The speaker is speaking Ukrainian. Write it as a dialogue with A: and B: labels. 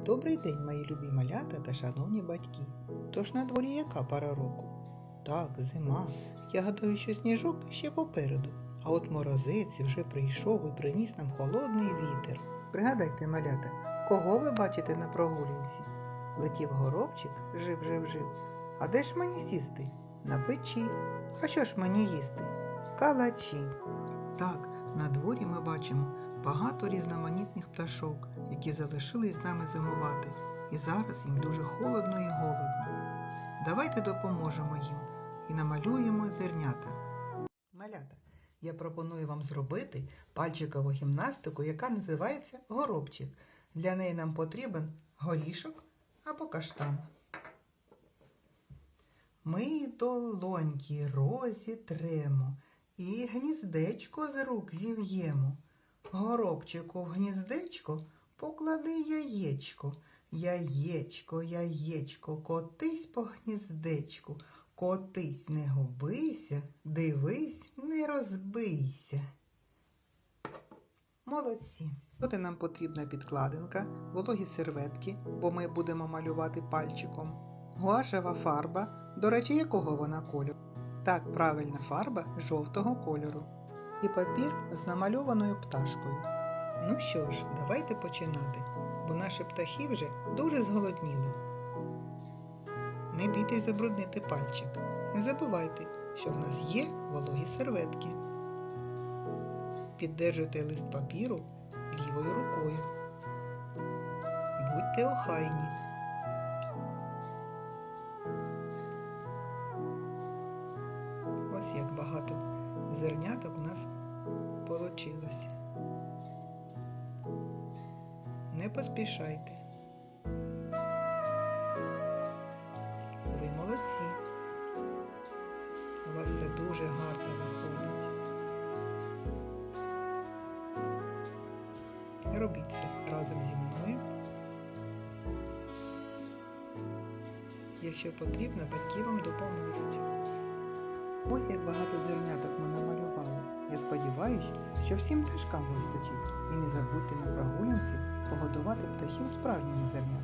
A: Добрий день, мої любі малята та шановні батьки. Тож на дворі яка пора року? Так, зима. Я гадаю, що сніжок ще попереду. А от морозець вже прийшов і приніс нам холодний вітер. Пригадайте, малята, кого ви бачите на прогулянці? Летів горобчик, жив, жив, жив. А де ж мені сісти? На печі. А що ж мені їсти? Калачі. Так, на дворі ми бачимо багато різноманітних пташок, які залишились з нами зимувати, і зараз їм дуже холодно і голодно. Давайте допоможемо їм і намалюємо зернята. Малята, я пропоную вам зробити пальчикову гімнастику, яка називається горобчик. Для неї нам потрібен горішок або каштан. Ми долоньки розі тремо і гніздечко з рук зів'ємо. Горобчику в гніздечко поклади яєчко. Яєчко, яєчко, котись по гніздечку. Котись, не губися, дивись, не розбийся. Молодці. Тут нам потрібна підкладинка, вологі серветки, бо ми будемо малювати пальчиком. Гуашева фарба, до речі, якого вона кольору? Так, правильна фарба жовтого кольору. І папір з намальованою пташкою. Ну що ж, давайте починати, бо наші птахи вже дуже зголодніли. Не бійтесь забруднити пальчик. Не забувайте, що в нас є вологі серветки. Піддержуйте лист папіру лівою рукою. Будьте охайні. Ось як багато зерняток у нас получилось. Не поспішайте. Ви молодці. У вас все дуже гарно виходить. Робіть це разом зі мною. Якщо потрібно, батьки вам допоможуть. Ось як багато зерняток ми намалювали. Я сподіваюся, що всім пташкам вистачить. І не забудьте на прогулянці погодувати птахів справжніми зернятками.